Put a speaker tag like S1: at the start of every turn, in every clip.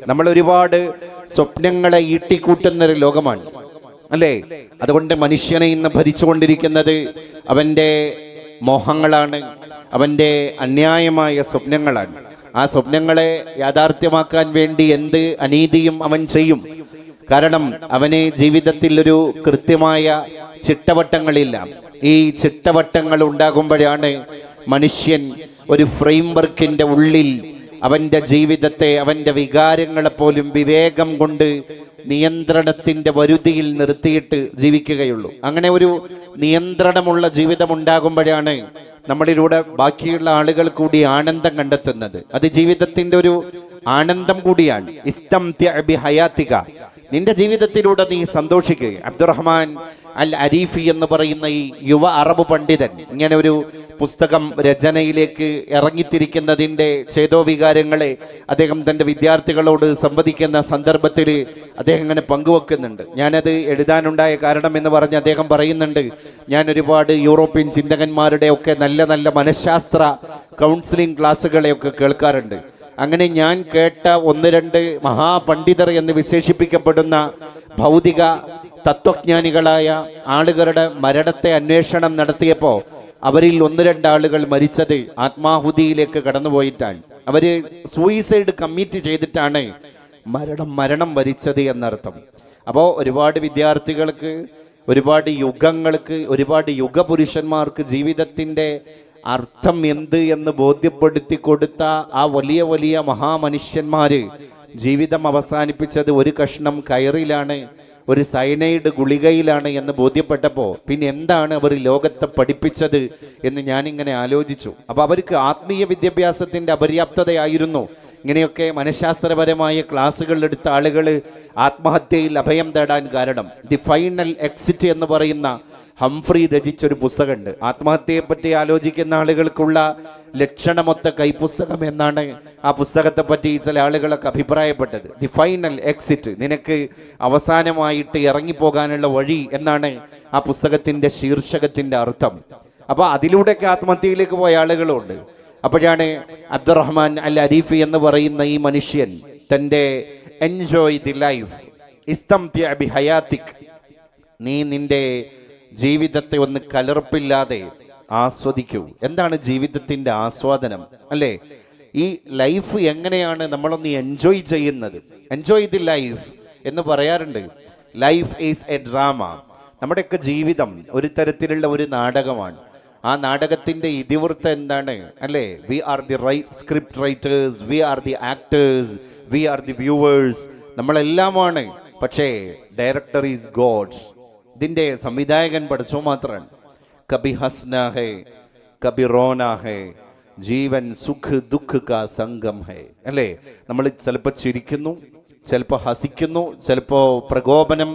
S1: നമ്മൾ ഒരുപാട് സ്വപ്നങ്ങളെ ഈട്ടിക്കൂട്ടുന്ന ഒരു ലോകമാണ്. അല്ലേ? അതുകൊണ്ട് മനുഷ്യനെ ഇന്ന് ഭരിച്ചുകൊണ്ടിരിക്കുന്നത് അവന്റെ മോഹങ്ങളാണ്. അവന്റെ അന്യായമായ സ്വപ്നങ്ങളാണ്. ആ സ്വപ്നങ്ങളെ യാഥാർത്ഥ്യമാക്കാൻ വേണ്ടി എന്ത് അനീതിയും അവൻ ചെയ്യും. കാരണം അവന് ജീവിതത്തിൽ ഒരു കൃത്യമായ ചിട്ടവട്ടങ്ങളില്ല. ഈ ചിട്ടവട്ടങ്ങൾ ഉണ്ടാകുമ്പോഴാണ് മനുഷ്യൻ ഒരു ഫ്രെയിം വർക്കിന്റെ ഉള്ളിൽ അവന്റെ ജീവിതത്തെ അവന്റെ വികാരങ്ങളെ പോലും വിവേകം കൊണ്ട് നിയന്ത്രണത്തിന്റെ വരുതിയിൽ നിർത്തിയിട്ട് ജീവിക്കുകയുള്ളൂ. അങ്ങനെ ഒരു നിയന്ത്രണമുള്ള ജീവിതം ഉണ്ടാകുമ്പോഴാണ് നമ്മളിലൂടെ ബാക്കിയുള്ള ആളുകൾ കൂടി ആനന്ദം കണ്ടെത്തുന്നത്. അത് ജീവിതത്തിന്റെ ഒരു ആനന്ദം കൂടിയാണ്. ഇസ്തം ഹയാത്തിക നിന്റെ ജീവിതത്തിലൂടെ നീ സന്തോഷിക്കുക. അബ്ദുറഹ്മാൻ അൽ അരീഫി എന്ന് പറയുന്ന ഈ യുവ അറബ് പണ്ഡിതൻ ഇങ്ങനെ ഒരു പുസ്തകം രചനയിലേക്ക് ഇറങ്ങിത്തിരിക്കുന്നതിന്റെ ചേതോവികാരങ്ങളെ അദ്ദേഹം തന്റെ വിദ്യാർത്ഥികളോട് സംവദിക്കുന്ന സന്ദർഭത്തിൽ അദ്ദേഹം ഇങ്ങനെ പങ്കുവെക്കുന്നുണ്ട്. ഞാനത് എഴുതാനുണ്ടായ കാരണം എന്ന് പറഞ്ഞ് അദ്ദേഹം പറയുന്നുണ്ട് ഞാൻ ഒരുപാട് യൂറോപ്യൻ ചിന്തകന്മാരുടെ ഒക്കെ നല്ല നല്ല മനഃശാസ്ത്ര കൗൺസിലിംഗ് ക്ലാസ്സുകളെയൊക്കെ കേൾക്കാറുണ്ട്. അങ്ങനെ ഞാൻ കേട്ട ഒന്ന് രണ്ട് മഹാപണ്ഡിതർ എന്ന് വിശേഷിപ്പിക്കപ്പെടുന്ന ഭൗതിക തത്വജ്ഞാനികളായ ആളുകളുടെ മരണത്തെ അന്വേഷണം നടത്തിയപ്പോൾ അവരിൽ ഒന്ന് രണ്ടാളുകൾ മരിച്ചത് ആത്മാഹുതിയിലേക്ക് കടന്നുപോയിട്ടാണ്. അവർ സൂയിസൈഡ് കമ്മിറ്റ് ചെയ്തിട്ടാണ് മരണം മരണം വരിച്ചത് എന്നർത്ഥം. അപ്പോൾ ഒരുപാട് വിദ്യാർത്ഥികൾക്ക് ഒരുപാട് യുഗങ്ങൾക്ക് ഒരുപാട് യുഗപുരുഷന്മാർക്ക് ജീവിതത്തിന്റെ അർത്ഥം എന്ത് എന്ന് ബോധ്യപ്പെടുത്തി കൊടുത്ത ആ വലിയ വലിയ മഹാമനുഷ്യന്മാര് ജീവിതം അവസാനിപ്പിച്ചത് ഒരു കഷ്ണം കയറിലാണ് ഒരു സൈനൈഡ് ഗുളികയിലാണ് എന്ന് ബോധ്യപ്പെട്ടപ്പോൾ പിന്നെ എന്താണ് അവർ ലോകത്തെ പഠിപ്പിച്ചത് എന്ന് ഞാനിങ്ങനെ ആലോചിച്ചു. അപ്പൊ അവർക്ക് ആത്മീയ വിദ്യാഭ്യാസത്തിന്റെ അപര്യാപ്തതയായിരുന്നു. ഇങ്ങനെയൊക്കെ മനഃശാസ്ത്രപരമായ ക്ലാസ്സുകൾ എടുത്ത ആളുകൾ ആത്മഹത്യയിൽ അഭയം തേടാൻ കാരണം. ദി ഫൈനൽ എക്സിറ്റ് എന്ന് പറയുന്ന ഹംഫ്രി രചിച്ചൊരു പുസ്തകമുണ്ട്. ആത്മഹത്യയെപ്പറ്റി ആലോചിക്കുന്ന ആളുകൾക്കുള്ള ലക്ഷണമൊത്ത കൈപുസ്തകം എന്നാണ് ആ പുസ്തകത്തെ പറ്റി ചില ആളുകളൊക്കെ അഭിപ്രായപ്പെട്ടത്. ദി ഫൈനൽ എക്സിറ്റ് നിനക്ക് അവസാനമായിട്ട് ഇറങ്ങിപ്പോകാനുള്ള വഴി എന്നാണ് ആ പുസ്തകത്തിന്റെ ശീർഷകത്തിന്റെ അർത്ഥം. അപ്പൊ അതിലൂടെയൊക്കെ ആത്മഹത്യയിലേക്ക് പോയ ആളുകളുണ്ട്. അപ്പോഴാണ് അബ്ദുറഹ്മാൻ അൽ അരീഫി എന്ന് പറയുന്ന ഈ മനുഷ്യൻ തന്റെ എൻജോയ് ദി ലൈഫ് ഇസ്തം ബി ഹയാത്തിക് നീ നിന്റെ ജീവിതത്തെ ഒന്ന് കലർപ്പില്ലാതെ ആസ്വദിക്കൂ. എന്താണ് ജീവിതത്തിന്റെ ആസ്വാദനം? അല്ലേ? ഈ ലൈഫ് എങ്ങനെയാണ് നമ്മളൊന്ന് എൻജോയ് ചെയ്യുന്നത്? എൻജോയ് ദി ലൈഫ് എന്ന് പറയാറുണ്ട്. Life is a drama. നമ്മുടെയൊക്കെ ജീവിതം ഒരു തരത്തിലുള്ള ഒരു നാടകമാണ്. ആ നാടകത്തിന്റെ ഇതിവൃത്തം എന്താണ്? അല്ലേ? We are the right script writers we are the actors we are the viewers നമ്മളെല്ലാമാണ്. പക്ഷേ ഡയറക്ടർ ഈസ് ഗോഡ് ഇതിന്റെ സംവിധായകൻ പഠിച്ചോ മാത്രമാണ് കബി ഹസ്ന ഹേ കബി റോന ഹേ ജീവൻ സുഖ് ദുഃഖ് കാ സംഗം ഹേ. അല്ലേ? നമ്മൾ ചിലപ്പോൾ ചിരിക്കുന്നു ചിലപ്പോൾ ഹസിക്കുന്നു ചിലപ്പോൾ പ്രകോപനം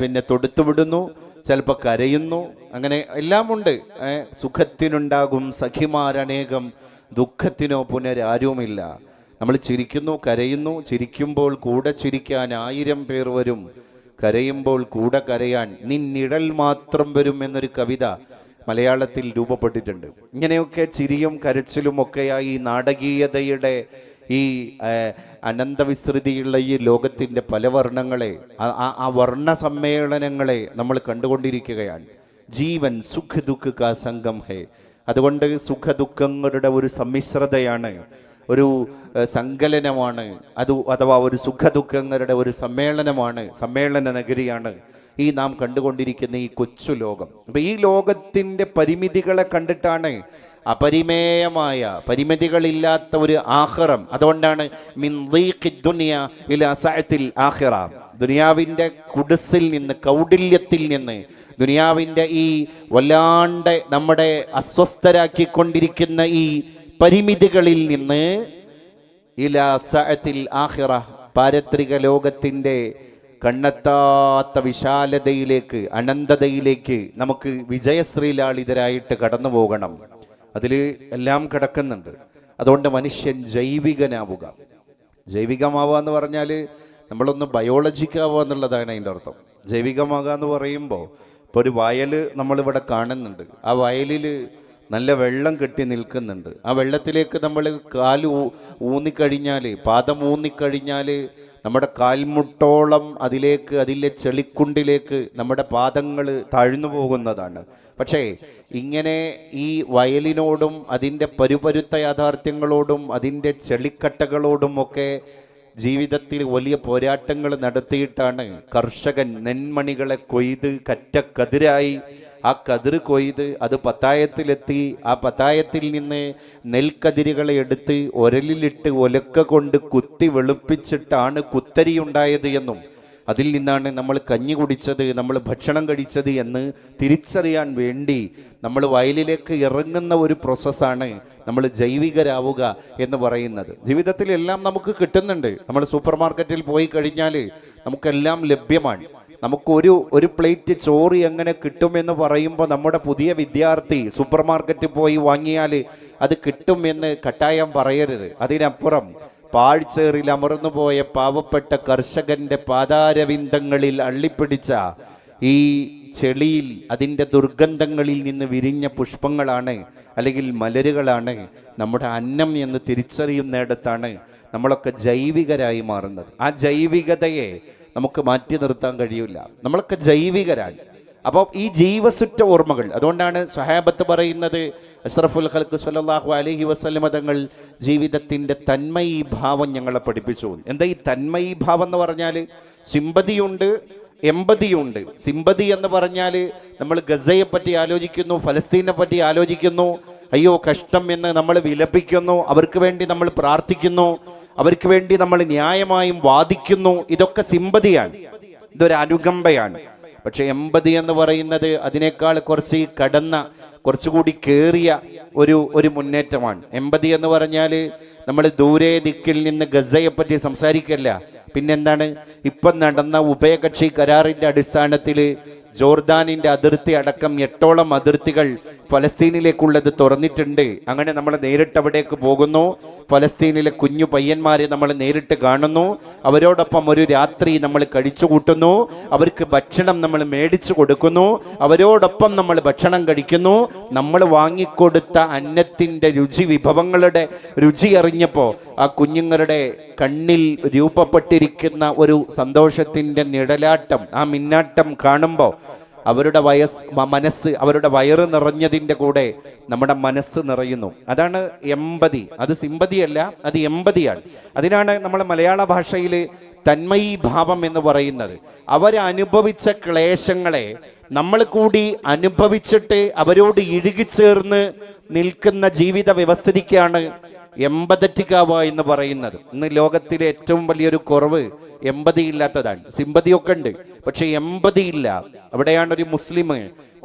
S1: പിന്നെ തൊടുത്തുവിടുന്നു ചിലപ്പോൾ കരയുന്നു. അങ്ങനെ എല്ലാമുണ്ട് ഉണ്ട്. സുഖത്തിനുണ്ടാകും സഖിമാരനേകം ദുഃഖത്തിനോ പുനരാരുമില്ല. നമ്മൾ ചിരിക്കുന്നു കരയുന്നു ചിരിക്കുമ്പോൾ കൂടെ ചിരിക്കാൻ ആയിരം പേർ വരും. കരയുമ്പോൾ കൂടെ കരയാൻ നിന്നിഴൽ മാത്രം വരും എന്നൊരു കവിത മലയാളത്തിൽ രൂപപ്പെട്ടിട്ടുണ്ട്. ഇങ്ങനെയൊക്കെ ചിരിയും കരച്ചിലും ഒക്കെയായി നാടകീയതയുടെ ഈ അനന്തവിസ്തൃതിയുള്ള ഈ ലോകത്തിന്റെ പല വർണങ്ങളെ ആ വർണ സമ്മേളനങ്ങളെ നമ്മൾ കണ്ടുകൊണ്ടിരിക്കുകയാണ്. ജീവൻ സുഖ ദുഃഖ കാസംഗം ഹേ. അതുകൊണ്ട് സുഖ ദുഃഖങ്ങളുടെ ഒരു സമ്മിശ്രതയാണ് ഒരു സങ്കലനമാണ്. അത് അഥവാ ഒരു സുഖ ദുഃഖങ്ങളുടെ ഒരു സമ്മേളനമാണ് സമ്മേളന നഗരിയാണ് ഈ നാം കണ്ടുകൊണ്ടിരിക്കുന്ന ഈ കൊച്ചു ലോകം. അപ്പൊ ഈ ലോകത്തിന്റെ പരിമിതികളെ കണ്ടിട്ടാണ് അപരിമേയമായ പരിമിതികളില്ലാത്ത ഒരു ആഹ്റം. അതുകൊണ്ടാണ് ആഖിറ ദുനിയാവിന്റെ കുടിസിൽ നിന്ന് കൗടില്യത്തിൽ നിന്ന് ദുനിയാവിന്റെ ഈ വല്ലാണ്ട് നമ്മുടെ അസ്വസ്ഥരാക്കിക്കൊണ്ടിരിക്കുന്ന ഈ പരിമിതികളിൽ നിന്ന് ഇലാ സഅത്തിൽ ആഹിറ പാരത്രിക ലോകത്തിന്റെ കണ്ണെത്താത്ത വിശാലതയിലേക്ക് അനന്തതയിലേക്ക് നമുക്ക് വിജയശ്രീലാളിതരായിട്ട് കടന്നു പോകണം. അതിൽ എല്ലാം കിടക്കുന്നുണ്ട്. അതുകൊണ്ട് മനുഷ്യൻ ജൈവികനാവുക. ജൈവികമാവുക എന്ന് പറഞ്ഞാൽ നമ്മളൊന്ന് ബയോളജിക്കാവുക എന്നുള്ളതാണ് അതിന്റെ അർത്ഥം. ജൈവികമാകുക എന്ന് പറയുമ്പോൾ ഇപ്പോൾ ഒരു വയൽ നമ്മളിവിടെ കാണുന്നുണ്ട്. ആ വയലിൽ നല്ല വെള്ളം കെട്ടി നിൽക്കുന്നുണ്ട്. ആ വെള്ളത്തിലേക്ക് നമ്മൾ കാൽ ഊന്നിക്കഴിഞ്ഞാൽ പാദം ഊന്നിക്കഴിഞ്ഞാൽ നമ്മുടെ കാൽമുട്ടോളം അതിലേക്ക് അതിലെ ചെളിക്കുണ്ടിലേക്ക് നമ്മുടെ പാദങ്ങൾ താഴ്ന്നു പോകുന്നതാണ്. പക്ഷേ ഇങ്ങനെ ഈ വയലിനോടും അതിന്റെ പരുപരുത്ത യാഥാർത്ഥ്യങ്ങളോടും അതിന്റെ ചെളിക്കട്ടകളോടും ഒക്കെ ജീവിതത്തിൽ വലിയ പോരാട്ടങ്ങൾ നടത്തിയിട്ടാണ് കർഷകൻ നെന്മണികളെ കൊയ്ത് കറ്റക്കതിരായി ആ കതിർ കൊയ്ത് അത് പത്തായത്തിലെത്തി. ആ പത്തായത്തിൽ നിന്ന് നെൽക്കതിരുകളെ എടുത്ത് ഒരലിലിട്ട് ഒലക്ക കൊണ്ട് കുത്തി വെളുപ്പിച്ചിട്ടാണ് കുത്തരി ഉണ്ടായത് എന്നും. അതിൽ നിന്നാണ് നമ്മൾ കഞ്ഞി കുടിച്ചത് നമ്മൾ ഭക്ഷണം കഴിച്ചത് എന്ന് തിരിച്ചറിയാൻ വേണ്ടി നമ്മൾ വയലിലേക്ക് ഇറങ്ങുന്ന ഒരു പ്രോസസ്സാണ് നമ്മൾ ജൈവികരാവുക എന്ന് പറയുന്നത്. ജീവിതത്തിൽ എല്ലാം നമുക്ക് കിട്ടുന്നുണ്ട്. നമ്മൾ സൂപ്പർ മാർക്കറ്റിൽ പോയി കഴിഞ്ഞാൽ നമുക്കെല്ലാം ലഭ്യമാണ്. നമുക്കൊരു ഒരു പ്ലേറ്റ് ചോറ് എങ്ങനെ കിട്ടുമെന്ന് പറയുമ്പോൾ നമ്മുടെ പുതിയ വിദ്യാർത്ഥി സൂപ്പർ മാർക്കറ്റിൽ പോയി വാങ്ങിയാൽ അത് കിട്ടുമെന്ന് കട്ടായം പറയരുത്. അതിനപ്പുറം പാഴ്ചേറിൽ അമർന്നു പോയ പാവപ്പെട്ട കർഷകന്റെ പാതാരവിന്ദങ്ങളിൽ അള്ളിപ്പിടിച്ച ഈ ചെളിയിൽ അതിന്റെ ദുർഗന്ധങ്ങളിൽ നിന്ന് വിരിഞ്ഞ പുഷ്പങ്ങളാണ് അല്ലെങ്കിൽ മലരുകളാണ് നമ്മുടെ അന്നം എന്ന് തിരിച്ചറിയുന്നിടത്താണ് നമ്മളൊക്കെ ജൈവികരായി മാറുന്നത്. ആ ജൈവികതയെ നമുക്ക് മാറ്റി നിർത്താൻ കഴിയില്ല നമ്മളൊക്കെ ജൈവികരാണ്. അപ്പോൾ ഈ ജീവസുറ്റ ഓർമ്മകൾ അതുകൊണ്ടാണ് സഹാബത്ത് പറയുന്നത് അഷ്റഫുൽ ഖൽക്ക് സ്വല്ലല്ലാഹു അലഹി വസ്ലമ തങ്ങൾ ജീവിതത്തിന്റെ തന്മയി ഭാവം ഞങ്ങളെ പഠിപ്പിച്ചു. എന്താ ഈ തന്മയി ഭാവം എന്ന് പറഞ്ഞാൽ സിമ്പതിയുണ്ട് എമ്പതിയുണ്ട്. സിമ്പതി എന്ന് പറഞ്ഞാൽ നമ്മൾ ഗസയെ പറ്റി ആലോചിക്കുന്നു ഫലസ്തീനെ പറ്റി ആലോചിക്കുന്നു. അയ്യോ കഷ്ടം എന്ന് നമ്മൾ വിലപിക്കുന്നു അവർക്ക് വേണ്ടി നമ്മൾ പ്രാർത്ഥിക്കുന്നു. അവർക്ക് വേണ്ടി നമ്മൾ ന്യായമായും വാദിക്കുന്നു. ഇതൊക്കെ സിമ്പതിയാണ്. ഇതൊരു അനുകമ്പയാണ്. പക്ഷെ എൺപത് എന്ന് പറയുന്നത് അതിനേക്കാൾ കുറച്ച് കടന്ന കുറച്ചുകൂടി കേറിയ ഒരു ഒരു മുന്നേറ്റമാണ്. എൺപത് എന്ന് പറഞ്ഞാൽ നമ്മൾ ദൂരെ ദിക്കിൽ നിന്ന് ഗസയെ പറ്റി സംസാരിക്കല്ല. പിന്നെന്താണ്? ഇപ്പം നടന്ന ഉഭയകക്ഷി കരാറിന്റെ അടിസ്ഥാനത്തിൽ ജോർദാനിന്റെ അതിർത്തി അടക്കം എട്ടോളം അതിർത്തികൾ ഫലസ്തീനിലേക്കുള്ളത് തുറന്നിട്ടുണ്ട്. അങ്ങനെ നമ്മൾ നേരിട്ട് അവിടേക്ക് പോകുന്നു. ഫലസ്തീനിലെ കുഞ്ഞു പയ്യന്മാരെ നമ്മൾ നേരിട്ട് കാണുന്നു. അവരോടൊപ്പം ഒരു രാത്രി നമ്മൾ കഴിച്ചു കൂട്ടുന്നു അവർക്ക് ഭക്ഷണം നമ്മൾ മേടിച്ചു കൊടുക്കുന്നു. അവരോടൊപ്പം നമ്മൾ ഭക്ഷണം കഴിക്കുന്നു. നമ്മൾ വാങ്ങിക്കൊടുത്ത അന്നത്തിന്റെ രുചി വിഭവങ്ങളുടെ രുചി അറിഞ്ഞപ്പോൾ ആ കുഞ്ഞുങ്ങളുടെ കണ്ണിൽ രൂപപ്പെട്ടിരിക്കുന്ന ഒരു സന്തോഷത്തിന്റെ നിഴലാട്ടം ആ മിന്നാട്ടം കാണുമ്പോൾ അവരുടെ വയസ്സ് മനസ്സ് അവരുടെ വയറ് നിറഞ്ഞതിന്റെ കൂടെ നമ്മുടെ മനസ്സ് നിറയുന്നു. അതാണ് എമ്പതി. അത് സിമ്പതിയല്ല അത് എമ്പതിയാണ്. അതിനാണ് നമ്മൾ മലയാള ഭാഷയിൽ തന്മയി ഭാവം എന്ന് പറയുന്നത്. അവരനുഭവിച്ച ക്ലേശങ്ങളെ നമ്മൾ കൂടി അനുഭവിച്ചിട്ട് അവരോട് ഇഴുകിച്ചേർന്ന് നിൽക്കുന്ന ജീവിത വ്യവസ്ഥിതിക്കാണ് എമ്പതറ്റിക്കാവ എന്ന് പറയുന്നത്. ഇന്ന് ലോകത്തിലെ ഏറ്റവും വലിയൊരു കുറവ് എമ്പതി ഇല്ലാത്തതാണ് സിമ്പതിയൊക്കെ ഉണ്ട് പക്ഷെ എമ്പതി ഇല്ല അവിടെയാണ് ഒരു മുസ്ലിം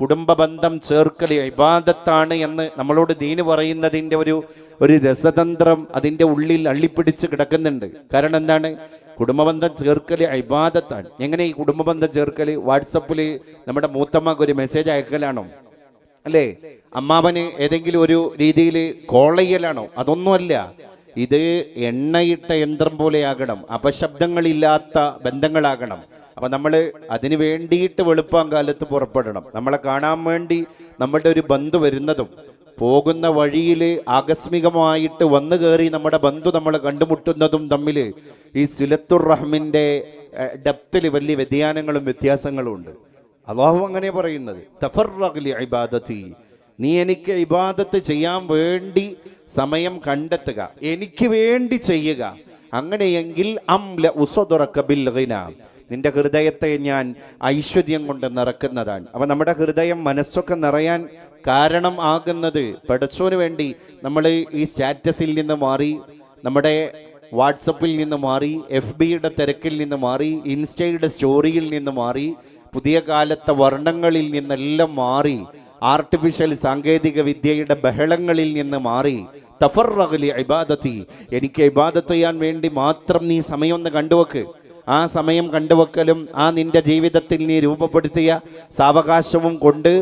S1: കുടുംബ ബന്ധം ചേർക്കൽ ഇബാദത്താണ് എന്ന് നമ്മളോട് ദീന് പറയുന്നതിന്റെ ഒരു ഒരു രസതന്ത്രം അതിന്റെ ഉള്ളിൽ അള്ളിപ്പിടിച്ച് കിടക്കുന്നുണ്ട്. കാരണം എന്താണ്? കുടുംബബന്ധം ചേർക്കൽ ഇബാദത്താണ്. എങ്ങനെ ഈ കുടുംബബന്ധം ചേർക്കൽ വാട്സപ്പിൽ നമ്മുടെ മൂത്തമ്മക്ക് ഒരു മെസ്സേജ് അയക്കലാണോ? അല്ലേ? അമ്മാവന് ഏതെങ്കിലും ഒരു രീതിയിൽ കോളയ്യലാണോ? അതൊന്നുമല്ല. ഇത് എണ്ണയിട്ട യന്ത്രം പോലെയാകണം. അപശബ്ദങ്ങളില്ലാത്ത ബന്ധങ്ങളാകണം. അപ്പൊ നമ്മൾ അതിന് വേണ്ടിയിട്ട് വെളുപ്പം കാലത്ത് പുറപ്പെടണം. നമ്മളെ കാണാൻ വേണ്ടി നമ്മുടെ ഒരു ബന്ധു വരുന്നതും പോകുന്ന വഴിയിൽ ആകസ്മികമായിട്ട് വന്നു കയറി നമ്മുടെ ബന്ധു നമ്മൾ കണ്ടുമുട്ടുന്നതും തമ്മിൽ ഈ സുലത്തുർ റഹ്മിന്റെ ഡെപ്തിൽ വലിയ വ്യതിയാനങ്ങളും വ്യത്യാസങ്ങളും ഉണ്ട്. അള്ളാഹു അങ്ങനെ പറയുന്നത് ഇബാദത്തി. നീ എനിക്ക് ഇബാദത്ത് ചെയ്യാൻ വേണ്ടി സമയം കണ്ടെത്തുക എനിക്ക് വേണ്ടി ചെയ്യുക. അങ്ങനെയെങ്കിൽ അംല. നിന്റെ ഹൃദയത്തെ ഞാൻ ഐശ്വര്യം കൊണ്ട് നിറക്കുന്നതാണ്. അപ്പൊ നമ്മുടെ ഹൃദയം മനസ്സൊക്കെ നിറയാൻ കാരണം ആകുന്നത് പടച്ചോന് വേണ്ടി നമ്മൾ ഈ സ്റ്റാറ്റസിൽ നിന്ന് മാറി നമ്മുടെ വാട്സപ്പിൽ നിന്ന് മാറി എഫ് ബിയുടെ തിരക്കിൽ നിന്ന് മാറി ഇൻസ്റ്റയുടെ സ്റ്റോറിയിൽ നിന്ന് മാറി പുതിയ കാലത്തെ വർണങ്ങളിൽ നിന്നെല്ലാം മാറി ആർട്ടിഫിഷ്യൽ സാങ്കേതിക വിദ്യയുടെ ബഹളങ്ങളിൽ നിന്ന് മാറി. തഫറഗലി ഇബാദത്തി. എനിക്ക് ഇബാദത്ത് ചെയ്യാൻ വേണ്ടി മാത്രം നീ സമയം ഒന്ന് കണ്ടുവെക്ക്. ആ സമയം കണ്ടുവെക്കലും ആ നിന്റെ ജീവിതത്തിൽ നീ രൂപപ്പെടുത്തിയ സാവകാശവും കൊണ്ട്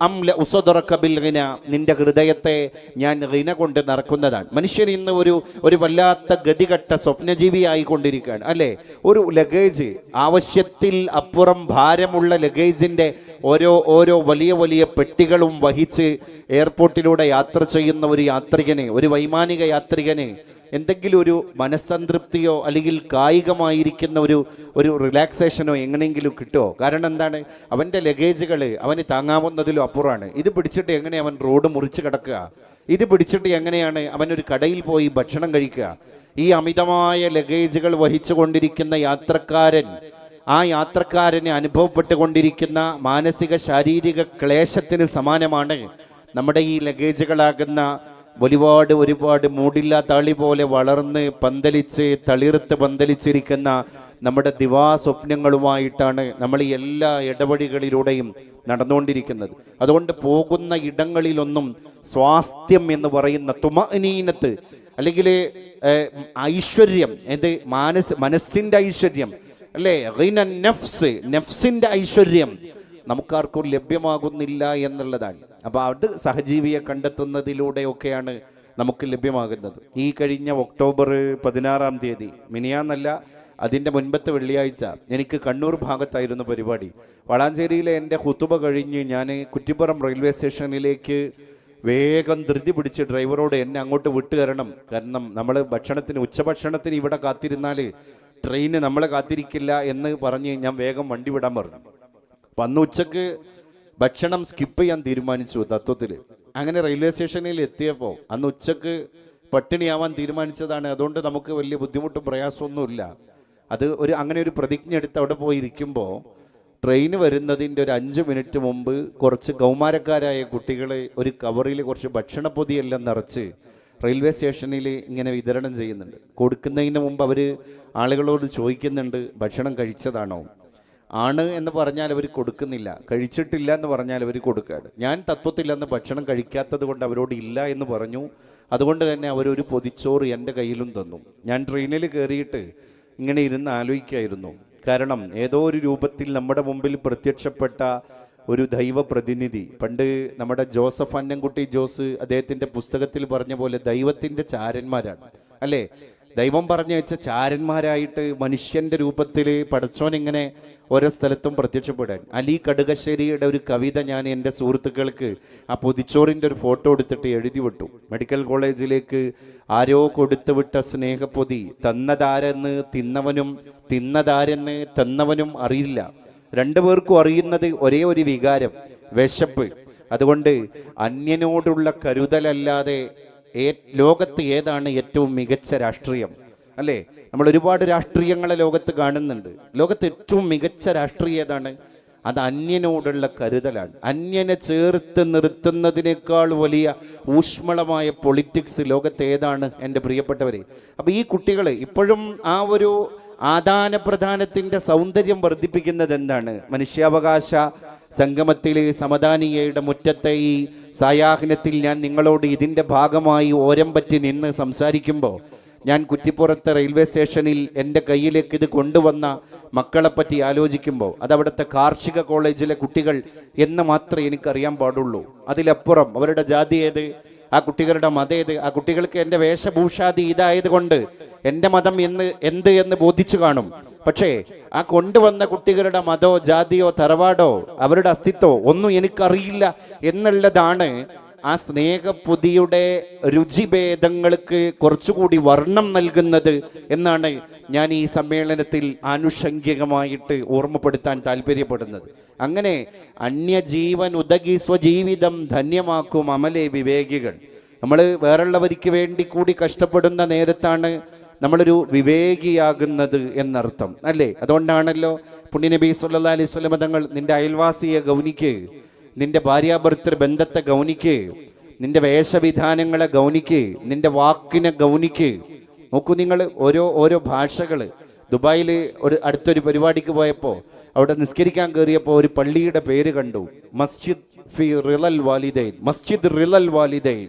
S1: അംല ഉസതുറക്കബിൽ ഗിന നിന്റെ ഹൃദയത്തെ ഞാൻ ഗിന കൊണ്ട് നിറക്കുന്നതാണ് മനുഷ്യൻ ഇന്ന് ഒരു ഒരു വല്ലാത്ത ഗതികെട്ട സ്വപ്നജീവിയായി കൊണ്ടിരിക്കുകയാണ് അല്ലേ? ഒരു ലഗേജ് ആവശ്യത്തിൽ അപ്പുറം ഭാരമുള്ള ലഗേജിന്റെ ഓരോ ഓരോ വലിയ വലിയ പെട്ടികളും വഹിച്ച് എയർപോർട്ടിലൂടെ യാത്ര ചെയ്യുന്ന ഒരു യാത്രികനെ ഒരു വൈമാനിക യാത്രികന് എന്തെങ്കിലും ഒരു മനസ്സംതൃപ്തിയോ അല്ലെങ്കിൽ കായികമായിരിക്കുന്ന ഒരു ഒരു റിലാക്സേഷനോ എങ്ങനെയെങ്കിലും കിട്ടുമോ കാരണം എന്താണ്? അവന്റെ ലഗേജുകൾ അവന് താങ്ങാവുന്നതിലും അപ്പുറമാണ്. ഇത് പിടിച്ചിട്ട് എങ്ങനെ അവൻ റോഡ് മുറിച്ച് കിടക്കുക? ഇത് പിടിച്ചിട്ട് എങ്ങനെയാണ് അവനൊരു കടയിൽ പോയി ഭക്ഷണം കഴിക്കുക? ഈ അമിതമായ ലഗേജുകൾ വഹിച്ചു കൊണ്ടിരിക്കുന്ന യാത്രക്കാരൻ ആ യാത്രക്കാരനെ അനുഭവപ്പെട്ടുകൊണ്ടിരിക്കുന്ന മാനസിക ശാരീരിക ക്ലേശത്തിന് സമാനമാണ് നമ്മുടെ ഈ ലഗേജുകളാകുന്ന ഒരുപാട് ഒരുപാട് മൂടില്ല തളി പോലെ വളർന്ന് പന്തലിച്ച് തളിർത്ത് പന്തലിച്ചിരിക്കുന്ന നമ്മുടെ ദിവാസ്വപ്നങ്ങളുമായിട്ടാണ് നമ്മൾ എല്ലാ ഇടവഴികളിലൂടെയും നടന്നുകൊണ്ടിരിക്കുന്നത്. അതുകൊണ്ട് പോകുന്ന ഇടങ്ങളിലൊന്നും സ്വാസ്ഥ്യം എന്ന് പറയുന്ന തുമനീനത്ത് അല്ലെങ്കിൽ ഐശ്വര്യം എന്ത് മാനസ് മനസ്സിന്റെ ഐശ്വര്യം അല്ലേ? നെഫ്സ് നഫ്സ് നഫ്സിന്റെ ഐശ്വര്യം നമുക്കാർക്കും ലഭ്യമാകുന്നില്ല എന്നുള്ളതാണ്. അപ്പോൾ അത് സഹജീവിയെ കണ്ടെത്തുന്നതിലൂടെയൊക്കെയാണ് നമുക്ക് ലഭ്യമാകുന്നത്. ഈ കഴിഞ്ഞ ഒക്ടോബർ പതിനാറാം തീയതി മിനിയാന്നല്ല അതിന്റെ മുൻപത്തെ വെള്ളിയാഴ്ച എനിക്ക് കണ്ണൂർ ഭാഗത്തായിരുന്നു പരിപാടി. വളാഞ്ചേരിയിലെ എന്റെ ഹുത്തുബ കഴിഞ്ഞ് ഞാൻ കുറ്റിപ്പുറം റെയിൽവേ സ്റ്റേഷനിലേക്ക് വേഗം ധൃതി പിടിച്ച് ഡ്രൈവറോട് എന്നെ അങ്ങോട്ട് വിട്ടു തരണം കാരണം നമ്മൾ ഭക്ഷണത്തിന് ഉച്ചഭക്ഷണത്തിന് ഇവിടെ കാത്തിരുന്നാൽ ട്രെയിന് നമ്മളെ കാത്തിരിക്കില്ല എന്ന് പറഞ്ഞ് ഞാൻ വേഗം വണ്ടി വിടാൻ പറഞ്ഞു. അപ്പം അന്ന് ഉച്ചയ്ക്ക് ഭക്ഷണം സ്കിപ്പ് ചെയ്യാൻ തീരുമാനിച്ചു തത്വത്തിൽ അങ്ങനെ റെയിൽവേ സ്റ്റേഷനിൽ എത്തിയപ്പോൾ അന്ന് ഉച്ചയ്ക്ക് പട്ടിണിയാവാൻ തീരുമാനിച്ചതാണ്. അതുകൊണ്ട് നമുക്ക് വലിയ ബുദ്ധിമുട്ടും പ്രയാസമൊന്നുമില്ല. അത് ഒരു അങ്ങനെ ഒരു പ്രതിജ്ഞ എടുത്ത് അവിടെ പോയി ഇരിക്കുമ്പോൾ ട്രെയിൻ വരുന്നതിന്റെ ഒരു അഞ്ച് മിനിറ്റ് മുമ്പ് കുറച്ച് കൗമാരക്കാരായ കുട്ടികളെ ഒരു കവറിൽ കുറച്ച് ഭക്ഷണപ്പൊതിയെല്ലാം നിറച്ച് റെയിൽവേ സ്റ്റേഷനിൽ ഇങ്ങനെ വിതരണം ചെയ്യുന്നുണ്ട്. കൊടുക്കുന്നതിന് മുമ്പ് അവർ ആളുകളോട് ചോദിക്കുന്നുണ്ട് ഭക്ഷണം കഴിച്ചതാണോ? ആണ് എന്ന് പറഞ്ഞാൽ അവർ കൊടുക്കുന്നില്ല. കഴിച്ചിട്ടില്ല എന്ന് പറഞ്ഞാൽ അവർ കൊടുക്കുകയാണ്. ഞാൻ തത്വത്തിൽ അന്ന് ഭക്ഷണം കഴിക്കാത്തത് കൊണ്ട് അവരോട് ഇല്ല എന്ന് പറഞ്ഞു. അതുകൊണ്ട് തന്നെ അവരൊരു പൊതിച്ചോറ് എന്റെ കയ്യിലും തന്നു. ഞാൻ ട്രെയിനിൽ കയറിയിട്ട് ഇങ്ങനെ ഇരുന്ന് ആലോചിക്കായിരുന്നു കാരണം ഏതോ ഒരു രൂപത്തിൽ നമ്മുടെ മുമ്പിൽ പ്രത്യക്ഷപ്പെട്ട ഒരു ദൈവ പ്രതിനിധി. പണ്ട് നമ്മുടെ ജോസഫ് അന്നൻകുട്ടി ജോസ് അദ്ദേഹത്തിന്റെ പുസ്തകത്തിൽ പറഞ്ഞ പോലെ ദൈവത്തിന്റെ ചാരന്മാരാണ്. അല്ലേ? ദൈവം പറഞ്ഞു വെച്ച ചാരന്മാരായിട്ട് മനുഷ്യന്റെ രൂപത്തിൽ പടച്ചോൻ ഇങ്ങനെ ഓരോ സ്ഥലത്തും പ്രത്യക്ഷപ്പെടാൻ. അലി കടുകശ്ശേരിയുടെ ഒരു കവിത ഞാൻ എന്റെ സുഹൃത്തുക്കൾക്ക് ആ പൊതിച്ചോറിന്റെ ഒരു ഫോട്ടോ എടുത്തിട്ട് എഴുതി വിട്ടു. മെഡിക്കൽ കോളേജിലേക്ക് ആരോ കൊടുത്തുവിട്ട സ്നേഹപ്പൊതി. തന്നതാരെന്ന് തിന്നവനും തിന്നതാരെന്ന് തന്നവനും അറിയില്ല. രണ്ടു പേർക്കും അറിയുന്നത് ഒരേ ഒരു വികാരം വിശപ്പ്. അതുകൊണ്ട് അന്യനോടുള്ള കരുതലല്ലാതെ ലോകത്ത് ഏതാണ് ഏറ്റവും മികച്ച രാഷ്ട്രീയം? അല്ലേ? നമ്മൾ ഒരുപാട് രാഷ്ട്രീയങ്ങളെ ലോകത്ത് കാണുന്നുണ്ട്. ലോകത്ത് ഏറ്റവും മികച്ച രാഷ്ട്രീയം ഏതാണ്? അത് അന്യനോടുള്ള കരുതലാണ്. അന്യനെ ചേർത്ത് നിർത്തുന്നതിനേക്കാൾ വലിയ ഊഷ്മളമായ പൊളിറ്റിക്സ് ലോകത്ത് ഏതാണ് എന്റെ പ്രിയപ്പെട്ടവരെ? അപ്പോൾ ഈ കുട്ടികൾ ഇപ്പോഴും ആ ഒരു ആദാന പ്രധാനത്തിന്റെ സൗന്ദര്യം വർദ്ധിപ്പിക്കുന്നത് എന്താണ്? മനുഷ്യാവകാശ സംഗമത്തിലെ സമദാനിയയുടെ മുറ്റത്തെ ഈ സായാഹ്നത്തിൽ ഞാൻ നിങ്ങളോട് ഇതിന്റെ ഭാഗമായി ഓരം പറ്റി നിന്ന് സംസാരിക്കുമ്പോൾ ഞാൻ കുറ്റിപ്പുറത്തെ റെയിൽവേ സ്റ്റേഷനിൽ എന്റെ കയ്യിലേക്ക് ഇത് കൊണ്ടുവന്ന മക്കളെപ്പറ്റി ആലോചിക്കുമ്പോൾ അതവിടുത്തെ കാർഷിക കോളേജിലെ കുട്ടികൾ എന്ന് മാത്രമേ എനിക്കറിയാൻ പാടുള്ളൂ. അതിലപ്പുറം അവരുടെ ജാതി ഏത് ആ കുട്ടികളുടെ മതം ഏത് ആ കുട്ടികൾക്ക് എന്റെ വേഷഭൂഷാദി ഇതായത് കൊണ്ട് എന്റെ മതം എന്ന് എന്ത് എന്ന് ബോധിച്ചു കാണും. പക്ഷേ ആ കൊണ്ടുവന്ന കുട്ടികളുടെ മതോ ജാതിയോ തറവാടോ അവരുടെ അസ്തിത്വോ ഒന്നും എനിക്കറിയില്ല എന്നുള്ളതാണ് ആ സ്നേഹപുതിയുടെ രുചിഭേദങ്ങൾക്ക് കുറച്ചുകൂടി വർണം നൽകുന്നത് എന്നാണ് ഞാൻ ഈ സമ്മേളനത്തിൽ ആനുഷംഗികമായിട്ട് ഓർമ്മപ്പെടുത്താൻ താല്പര്യപ്പെടുന്നത്. അങ്ങനെ അന്യജീവൻ ഉദകി സ്വജീവിതം ധന്യമാക്കും അമലെ വിവേകികൾ. നമ്മൾ വേറുള്ളവർക്ക് വേണ്ടി കൂടി കഷ്ടപ്പെടുന്ന നേരത്താണ് നമ്മളൊരു വിവേകിയാകുന്നത് എന്നർത്ഥം അല്ലേ? അതുകൊണ്ടാണല്ലോ പുണ്യനബി സല്ലാ അലൈഹി സ്വലമ തങ്ങൾ നിന്റെ അയൽവാസിയെ ഗൗനിക്ക് നിന്റെ ഭാര്യാഭർത്തൃ ബന്ധത്തെ ഗൗനിക്ക് നിന്റെ വേഷവിധാനങ്ങളെ ഗൗനിക്ക് നിന്റെ വാക്കിനെ ഗൗനിക്ക്. നോക്കൂ നിങ്ങൾ ഓരോ ഓരോ ഭാഷകൾ ദുബായിൽ ഒരു അടുത്തൊരു പരിപാടിക്ക് പോയപ്പോൾ അവിടെ നിസ്കരിക്കാൻ കയറിയപ്പോൾ ഒരു പള്ളിയുടെ പേര് കണ്ടു. മസ്ജിദ് ഫി റിലൽ വാലിദൈൻ മസ്ജിദ് റിലൽ വാലിദൈൻ.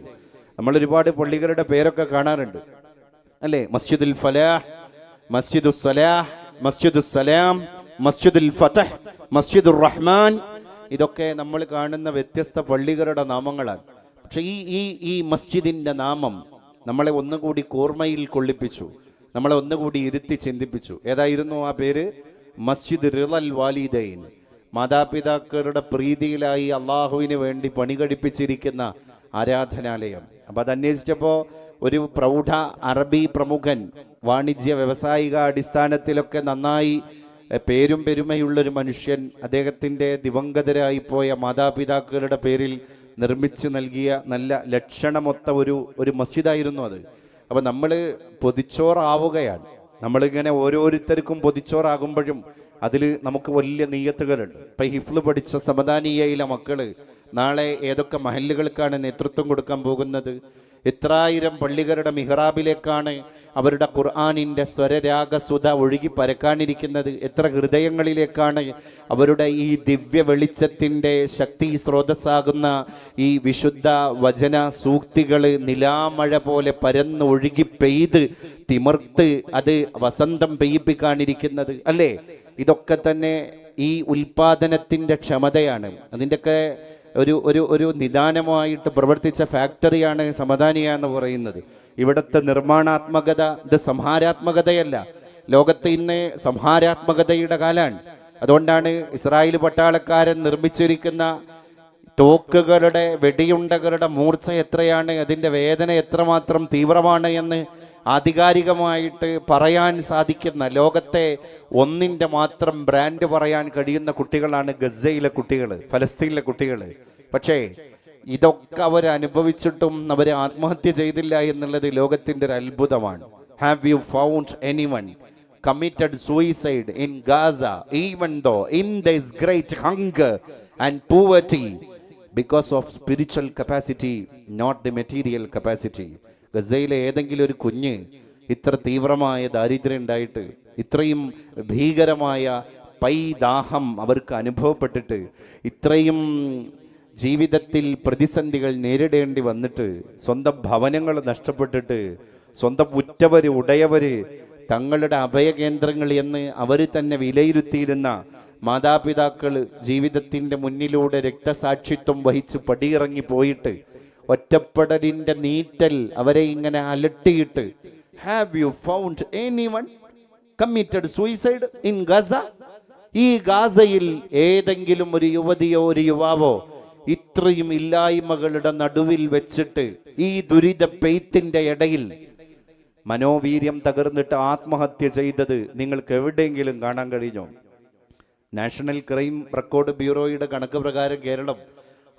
S1: നമ്മൾ ഒരുപാട് പള്ളികളുടെ പേരൊക്കെ കാണാറുണ്ട്. അല്ലേ? മസ്ജിദുൽ ഫലാഹ് മസ്ജിദുൽ സലാഹ് മസ്ജിദ് സലാം മസ്ജിദുൽ ഫതഹ് മസ്ജിദുർ റഹ്മാൻ ഇതൊക്കെ നമ്മൾ കാണുന്ന വ്യത്യസ്ത പള്ളികളുടെ നാമങ്ങളാണ്. പക്ഷെ ഈ ഈ ഈ മസ്ജിദിന്റെ നാമം നമ്മളെ ഒന്നുകൂടി കോർമയിൽ കൊള്ളിപ്പിച്ചു. നമ്മളെ ഒന്നുകൂടി ഇരുത്തി ചിന്തിപ്പിച്ചു. ഏതായിരുന്നു ആ പേര്? മസ്ജിദ് റിളൽ വാലിദൈൻ. മാതാപിതാക്കളുടെ പ്രീതിയിലായി അള്ളാഹുവിന് വേണ്ടി പണി കഴിപ്പിച്ചിരിക്കുന്ന ആരാധനാലയം. അപ്പം അത് അന്വേഷിച്ചപ്പോൾ ഒരു പ്രൗഢ അറബി പ്രമുഖൻ വാണിജ്യ വ്യവസായിക അടിസ്ഥാനത്തിലൊക്കെ നന്നായി പേരും പെരുമയുള്ളൊരു മനുഷ്യൻ അദ്ദേഹത്തിന്റെ ദിവംഗതരായി പോയ മാതാപിതാക്കളുടെ പേരിൽ നിർമ്മിച്ച് നൽകിയ നല്ല ലക്ഷണമൊത്ത ഒരു ഒരു മസ്ജിദായിരുന്നു അത്. അപ്പം നമ്മൾ പൊതിച്ചോറാവുകയാണ്. നമ്മളിങ്ങനെ ഓരോരുത്തർക്കും പൊതിച്ചോറാകുമ്പോഴും അതിൽ നമുക്ക് വലിയ നീയത്തുകളുണ്ട്. ഇപ്പം ഹിഫ്ല് പഠിച്ച സമദാനീയയിലെ മക്കൾ നാളെ ഏതൊക്കെ മഹല്ലുകൾക്കാണ് നേതൃത്വം കൊടുക്കാൻ പോകുന്നത്? എത്രായിരം പള്ളികളുടെ മിഹ്റാബിലേക്കാണ് അവരുടെ ഖുർആാനിന്റെ സ്വരരാഗസുത ഒഴുകി പരക്കാനിരിക്കുന്നത്? എത്ര ഹൃദയങ്ങളിലേക്കാണ് അവരുടെ ഈ ദിവ്യ വെളിച്ചത്തിന്റെ ശക്തി സ്രോതസ്സാകുന്ന ഈ വിശുദ്ധ വചന സൂക്തികൾ നിലാമഴ പോലെ പരന്ന് ഒഴുകി പെയ്ത് തിമിർത്ത് അത് വസന്തം പെയ്യിപ്പിക്കാനിരിക്കുന്നത് അല്ലേ? ഇതൊക്കെ തന്നെ ഈ ഉൽപാദനത്തിന്റെ ക്ഷമതയാണ്. അതിന്റെയൊക്കെ ഒരു ഒരു ഒരു നിദാനമായിട്ട് പ്രവർത്തിച്ച ഫാക്ടറിയാണ് സമദാനിയ എന്ന് പറയുന്നത്. ഇവിടുത്തെ നിർമ്മാണാത്മകത ഇത് സംഹാരാത്മകതയല്ല. ലോകത്ത് ഇന്ന് സംഹാരാത്മകതയുടെ കാലാണ്. അതുകൊണ്ടാണ് ഇസ്രായേൽ പട്ടാളക്കാരൻ നിർമ്മിച്ചിരിക്കുന്ന തോക്കുകളുടെ വെടിയുണ്ടകളുടെ മൂർച്ച എത്രയാണ് അതിന്റെ വേദന എത്രമാത്രം തീവ്രമാണ് എന്ന് ആധികാരികമായിട്ട് പറയാൻ സാധിക്കുന്ന ലോകത്തെ ഒന്നിന്റെ മാത്രം ബ്രാൻഡ് പറയാൻ കഴിയുന്ന കുട്ടികളാണ് ഗസയിലെ കുട്ടികൾ ഫലസ്തീനിലെ കുട്ടികൾ പക്ഷേ ഇതൊക്കെ അനുഭവിച്ചിട്ടും അവർ ആത്മഹത്യ ചെയ്തില്ല എന്നുള്ളത് ലോകത്തിന്റെ ഒരു അത്ഭുതമാണ്. Have you found any one committed suicide in Gaza even though in this great hunger and poverty because of spiritual capacity not the material capacity ഗസയിലെ ഏതെങ്കിലും ഒരു കുഞ്ഞ് ഇത്ര തീവ്രമായ ദാരിദ്ര്യം ഉണ്ടായിട്ട് ഇത്രയും ഭീകരമായ പൈ ദാഹം അവർക്ക് അനുഭവപ്പെട്ടിട്ട് ഇത്രയും ജീവിതത്തിൽ പ്രതിസന്ധികൾ നേരിടേണ്ടി വന്നിട്ട് സ്വന്തം ഭവനങ്ങൾ നഷ്ടപ്പെട്ടിട്ട് സ്വന്തം ഉറ്റവര് ഉടയവര് തങ്ങളുടെ അഭയകേന്ദ്രങ്ങൾ എന്ന് അവർ തന്നെ വിലയിരുത്തിയിരുന്ന മാതാപിതാക്കൾ ജീവിതത്തിന്റെ മുന്നിലൂടെ രക്തസാക്ഷിത്വം വഹിച്ച് പടിയിറങ്ങി പോയിട്ട് ഒറ്റപ്പെടലിന്റെ നീറ്റൽ അവരെ ഇങ്ങനെ അലട്ടിയിട്ട് have you found any one committed suicide in Gaza ഈ ഗാസയിൽ ഏതെങ്കിലും ഒരു യുവതിയോ ഒരു യുവാവോ ഇത്രയും ഇല്ലായ്മകളുടെ നടുവിൽ വെച്ചിട്ട് ഈ ദുരിത പെയ്ത്തിന്റെ ഇടയിൽ മനോവീര്യം തകർന്നിട്ട് ആത്മഹത്യ ചെയ്തത് നിങ്ങൾക്ക് എവിടെയെങ്കിലും കാണാൻ കഴിഞ്ഞോ? നാഷണൽ ക്രൈം റെക്കോർഡ് ബ്യൂറോയുടെ കണക്ക് പ്രകാരം കേരളം